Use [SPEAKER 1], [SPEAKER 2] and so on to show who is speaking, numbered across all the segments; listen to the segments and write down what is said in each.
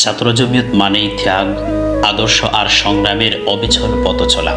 [SPEAKER 1] ছাত্র জমিয়ত মানেই ত্যাগ, আদর্শ আর সংগ্রামের অবিচল পথচলা।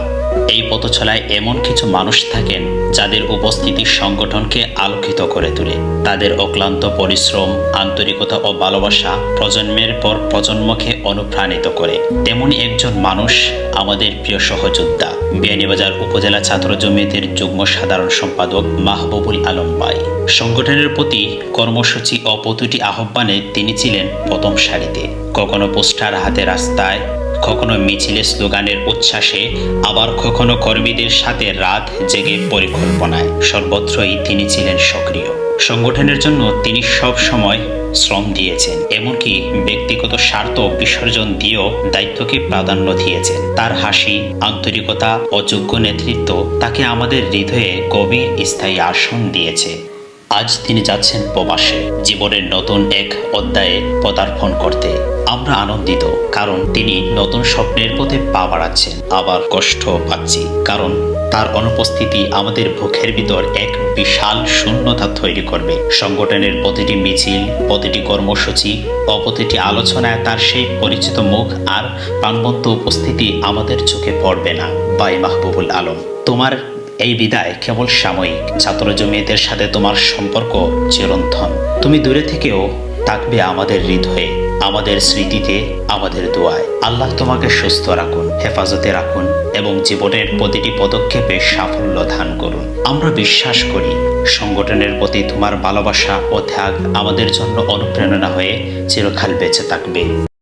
[SPEAKER 1] এই পথচলায় এমন কিছু মানুষ থাকেন যাদের উপস্থিতি সংগঠনকে আলোকিত করে তোলে। তাদের অক্লান্ত পরিশ্রম, আন্তরিকতা ও ভালোবাসা প্রজন্মের পর প্রজন্মকে অনুপ্রাণিত করে। তেমনি একজন মানুষ আমাদের প্রিয় সহযোদ্ধা। বিয়ানীবাজার উপজেলা ছাত্র জমিয়তের যুগ্ম সাধারণ সম্পাদক মাহবুবুল আলম ভাই। সংগঠনের প্রতি কর্মসূচি ও প্রতিটি আহ্বানে তিনি ছিলেন প্রথম সারিতে। কখনো পোস্টার হাতে রাস্তায়, কখনো মিছিলে স্লোগানের উচ্ছ্বাসে, আবার কখনো কর্মীদের সাথে রাত জেগে পরিকল্পনায় সর্বত্রই তিনি ছিলেন সক্রিয়। সংগঠনের জন্য তিনি সব সময় শ্রম দিয়েছেন, এমনকি ব্যক্তিগত স্বার্থ বিসর্জন দিয়েও দায়িত্বকে প্রাধান্য দিয়েছেন। তার হাসি, আন্তরিকতা অযোগ্য নেতৃত্ব তাকে আমাদের হৃদয়ে গভীর স্থায়ী আসন দিয়েছে। আজ তিনি যাচ্ছেন প্রবাসে। জীবনের নতুন এক অধ্যায়ে পদার্পণ করতে। আমরা আনন্দিত, কারণ তিনি নতুন স্বপ্নের পথে পা বাড়াচ্ছেন। আবার কষ্ট পাচ্ছি, কারণ তার অনুপস্থিতি আমাদের বুকের ভিতর এক বিশাল শূন্যতা তৈরি করবে। সংগঠনের প্রতিটি মিছিল, প্রতিটি কর্মসূচি ও প্রতিটি আলোচনায় তার সেই পরিচিত মুখ আর প্রাণবন্ত উপস্থিতি আমাদের চোখে পড়বে না। বাই মাহবুবুল আলম, তোমার এই বিদায় কেবল সাময়িক। ছাত্র জমিয়তের সাথে তোমার সম্পর্ক চিরন্তন। তুমি দূরে থেকেও থাকবে আমাদের হৃদয়ে, আমাদের স্মৃতিতে, আমাদের দোয়ায়। আল্লাহ তোমাকে সুস্থ রাখুন, হেফাজতে রাখুন এবং জীবনের প্রতিটি পদক্ষেপে সাফল্য দান করুন। আমরা বিশ্বাস করি, সংগঠনের প্রতি তোমার ভালোবাসা ও ত্যাগ আমাদের জন্য অনুপ্রেরণা হয়ে চিরকাল বেঁচে থাকবে।